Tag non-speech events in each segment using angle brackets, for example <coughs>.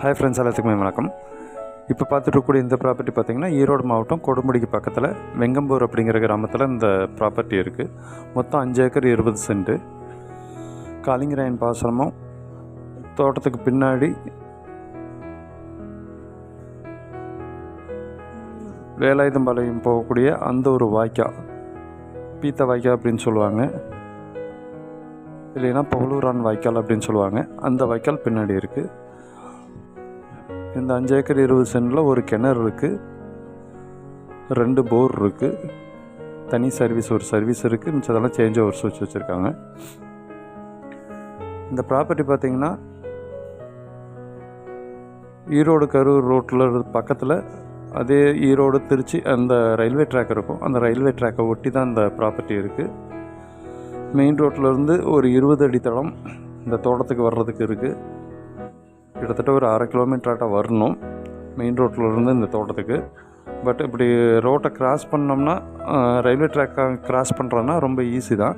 Hi friends எல்லாத்துக்குமே வணக்கம். இப்போ பார்த்துட்டு இந்த ப்ராப்பர்ட்டி பார்த்தீங்கன்னா ஈரோடு மாவட்டம் கொடுமுடிக்கு பக்கத்தில் வெங்கம்பூர் அப்படிங்கிற கிராமத்தில் இந்த ப்ராப்பர்ட்டி இருக்குது மொத்தம் அஞ்சு ஏக்கர் இருபது சென்ட்டு காலிங்கராயன் பாசனமும் தோட்டத்துக்கு பின்னாடி வேலாயுதம்பாளையம் போகக்கூடிய அந்த ஒரு வாய்க்கா பீத்த வாய்க்கா அப்படின்னு சொல்லுவாங்க. இல்லைன்னா பவுலூரான் வாய்க்கால் அப்படின்னு சொல்லுவாங்க. அந்த வாய்க்கால் பின்னாடி இருக்குது இந்த அஞ்சு ஏக்கர் இருபது சென்டில் ஒரு கிணறு இருக்குது ரெண்டு போர் இருக்குது தனி சர்வீஸ் ஒரு சர்வீஸ் இருக்குது மிச்சதெல்லாம் சேஞ்ச் ஓவர் வச்சு வச்சுருக்காங்க. இந்த ப்ராப்பர்ட்டி பார்த்தீங்கன்னா ஈரோடு கரூர் ரோட்டில் பக்கத்தில் அதே ஈரோடு திருச்சி அந்த ரயில்வே ட்ராக் இருக்கும். அந்த ரயில்வே ட்ராக்கை ஒட்டி தான் இந்த ப்ராப்பர்ட்டி இருக்குது மெயின் ரோட்டிலேருந்து ஒரு இருபது அடி தளம் இந்த தோட்டத்துக்கு வர்றதுக்கு இருக்குது கிட்டத்தட்ட ஒரு அரை கிலோமீட்டராட்ட வரணும். மெயின் ரோட்டில் இருந்து இந்த தோட்டத்துக்கு. பட் இப்படி ரோட்டை கிராஸ் பண்ணோம்னா ரயில்வே ட்ராக்கை கிராஸ் பண்ணுறோன்னா ரொம்ப ஈஸி தான்.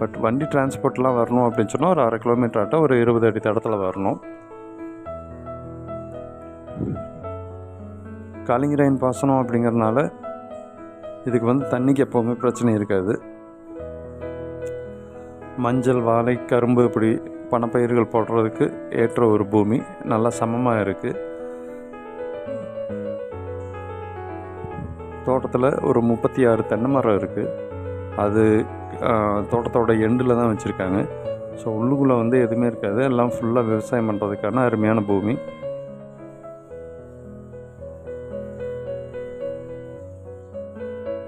பட் வண்டி டிரான்ஸ்போர்ட்லாம் வரணும் அப்படின்னு சொன்னால் ஒரு அரை கிலோமீட்டராட்ட ஒரு இருபது அடி தடத்தில் வரணும். காலிங்கராயன் பாசனம் அப்படிங்கிறதுனால இதுக்கு வந்து தண்ணிக்கு எப்போவுமே பிரச்சனை இருக்காது. மஞ்சள் வாழை கரும்பு இப்படி பணப்பயிர்கள் போடுறதுக்கு ஏற்ற ஒரு பூமி. நல்லா சமமாக இருக்குது தோட்டத்தில் ஒரு முப்பத்தி ஆறு தென்னை மரம் இருக்குது அது தோட்டத்தோட எண்டில் தான் வச்சுருக்காங்க. ஸோ உள்ளுக்குள்ளே வந்து எதுவுமே இருக்காது. எல்லாம் ஃபுல்லாக விவசாயம் பண்ணுறதுக்கான அருமையான பூமி.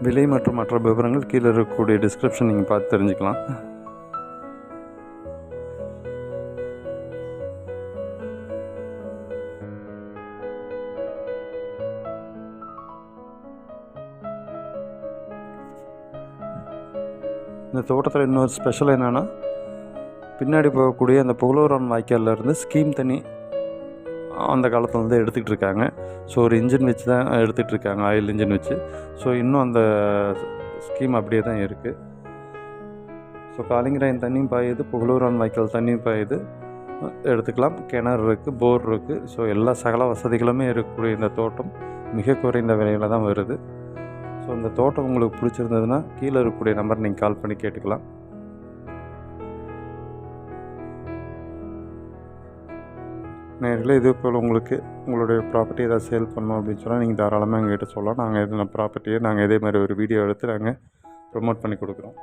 விலை மற்றும் மற்ற விவரங்கள் கீழே இருக்கக்கூடிய டிஸ்கிரிப்ஷன் நீங்கள் பார்த்து தெரிஞ்சுக்கலாம். இந்த தோட்டத்தில் இன்னொரு ஸ்பெஷல் என்னென்னா பின்னாடி போகக்கூடிய அந்த புகழூரான் வாய்க்கால்ல இருந்து ஸ்கீம் தண்ணி அந்த காலத்தில் இருந்து எடுத்துக்கிட்டு இருக்காங்க. ஸோ ஒரு இன்ஜின் வச்சு தான் எடுத்துகிட்டு இருக்காங்க ஆயில் இன்ஜின் வச்சு. ஸோ இன்னும் அந்த ஸ்கீம் அப்படியே தான் இருக்குது ஸோ காலிங்கராயன் தண்ணியும் பாயுது புகழூரான் வாய்க்கால் தண்ணியும் பாயுது. எடுத்துக்கலாம். கிணறு இருக்குது போர் இருக்குது ஸோ எல்லா சகல வசதிகளுமே இருக்கக்கூடிய இந்த தோட்டம் மிக குறைந்த விலையில் தான் வருது. ஸோ இந்த தோட்டம் உங்களுக்கு பிடிச்சிருந்ததுன்னா கீழே இருக்கக்கூடிய நம்பர் நீங்கள் கால் பண்ணி கேட்டுக்கலாம். நேரில் இதே போல் உங்களுக்கு உங்களுடைய ப்ராப்பர்ட்டி ஏதாவது சேல் பண்ணணும் அப்படின்னு சொன்னால் நீங்கள் தாராளமாக எங்கள்கிட்ட சொல்லலாம். நாங்கள் எதுனா ப்ராப்பர்ட்டியை நாங்கள் இதே மாதிரி ஒரு வீடியோ எடுத்து நாங்கள் ப்ரொமோட் பண்ணி கொடுக்குறோம்.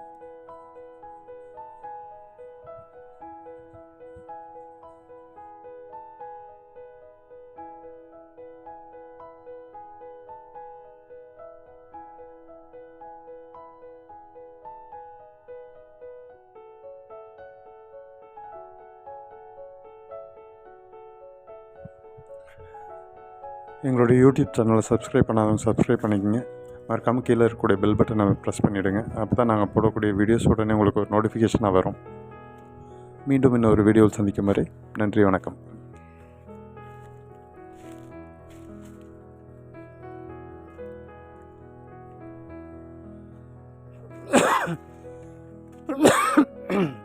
எங்களுடைய யூடியூப் சேனலை சப்ஸ்கிரைப் பண்ணாதவங்க சப்ஸ்கிரைப் பண்ணிக்கோங்க. மறக்காமல் கீழே இருக்கக்கூடிய பெல் பட்டனை ப்ரெஸ் பண்ணிவிடுங்க அப்போ தான் நாங்கள் போடக்கூடிய வீடியோஸ் உடனே உங்களுக்கு ஒரு நோட்டிஃபிகேஷனாக வரும். மீண்டும் இன்னொரு வீடியோவில் சந்திக்கும் வரை நன்றி வணக்கம். <coughs>